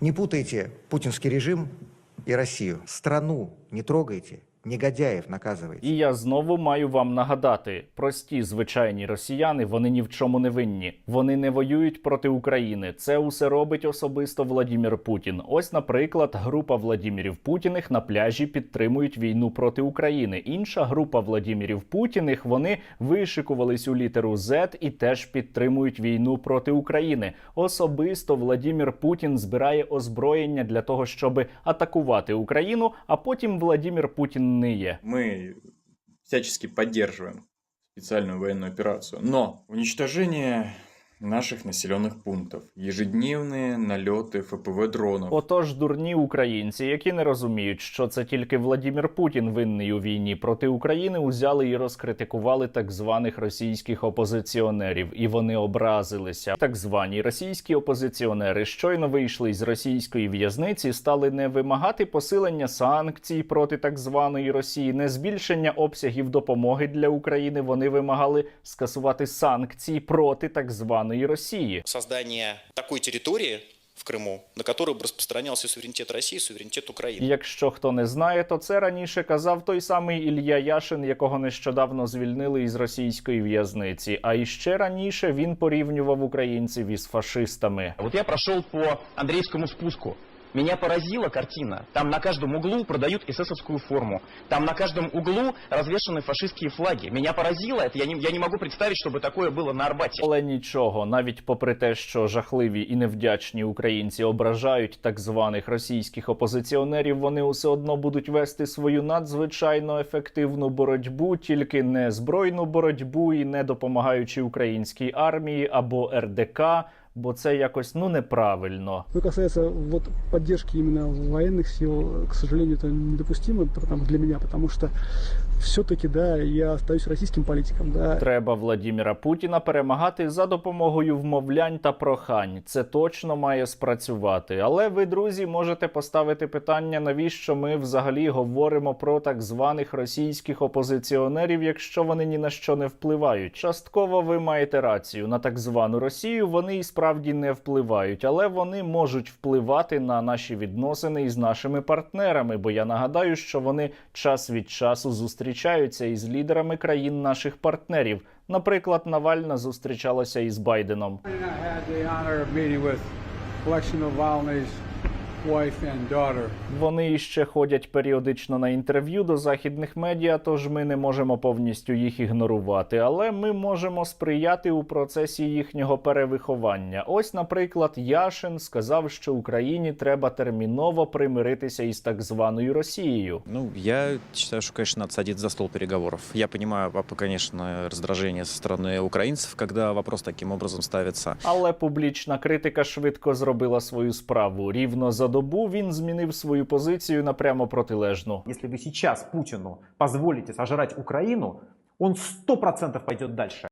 Не путайте путинский режим и Россию. Страну не трогайте, негодяев наказывайте. І я знову маю вам нагадати: прості звичайні росіяни, вони ні в чому не винні. Вони не воюють проти України. Це усе робить особисто Владімір Путін. Ось, наприклад, група Владімірів Путіних на пляжі підтримують війну проти України. Інша група Владімірів Путіних вони вишикувались у літеру Z і теж підтримують війну проти України. Особисто Владімір Путін збирає озброєння для того, щоб атакувати Україну. А потім Владімір Путін ниє. Мы всячески поддерживаем специальную военную операцию. Но уничтожение наших населенных пунктов, ежедневные налеты ФПВ дронов, Отож, дурні українці, які не розуміють, що це тільки Владімір Путін винний у війні проти України, узяли і розкритикували так званих російських опозиціонерів, і вони образилися. Так звані російські опозиціонери щойно вийшли з російської в'язниці, стали не вимагати посилення санкцій проти так званої Росії, не збільшення обсягів допомоги для України. Вони вимагали скасувати санкції проти так званої Росії. создание такой территории в Крыму, на которую бы распространялся суверенитет России, суверенитет Украины. Якщо хто не знає, то це раніше казав той самий Ілля Яшин, якого нещодавно звільнили із російської в'язниці. А іще раніше він порівнював українців із фашистами. Вот я прошел по Андреевскому спуску. Меня поразила картина. Там на каждом углу продают эсэсовскую форму. Там на каждом углу развешаны фашистские флаги. Меня поразило это. Я не, я не могу представить, чтобы такое было на Арбате. Але нічого, навіть попри те, що жахливі і невдячні українці ображають так званих російських опозиціонерів, вони усе одно будуть вести свою надзвичайно ефективну боротьбу, тільки не збройну боротьбу і не допомагаючи українській армії або РДК, бо це якось ну неправильно. Что касается вот поддержки именно военных сил, к сожалению, это недопустимо для меня, потому что все-таки, да, я остаюсь российским политиком, да, Треба Владіміра Путіна перемагати за допомогою вмовлянь та прохань. Це точно має спрацювати. Але ви, друзі, можете поставити питання, навіщо ми взагалі говоримо про так званих російських опозиціонерів, якщо вони ні на що не впливають. Частково ви маєте рацію. На так звану Росію вони і справді не впливають, але вони можуть впливати на наші відносини із нашими партнерами. Бо я нагадаю, що вони час від часу зустрічаються із лідерами країн наших партнерів. Наприклад, Навальна зустрічалася із Байденом. Вони іще ходять періодично на інтерв'ю до західних медіа, тож ми не можемо повністю їх ігнорувати, але ми можемо сприяти у процесі їхнього перевиховання. Ось, наприклад, Яшин сказав, що Україні треба терміново примиритися із так званою Росією. Ну, я что, конечно, надо садиться за стол переговоров. Я понимаю, папа, конечно, раздражение со стороны украинцев, когда вопрос таким образом ставится. Але публічна критика швидко зробила свою справу. Рівно за добу він змінив свою позицію на прямо протилежну. Если ви зараз Путіну позволите сожрати Україну, сто процентов пойдет дальше.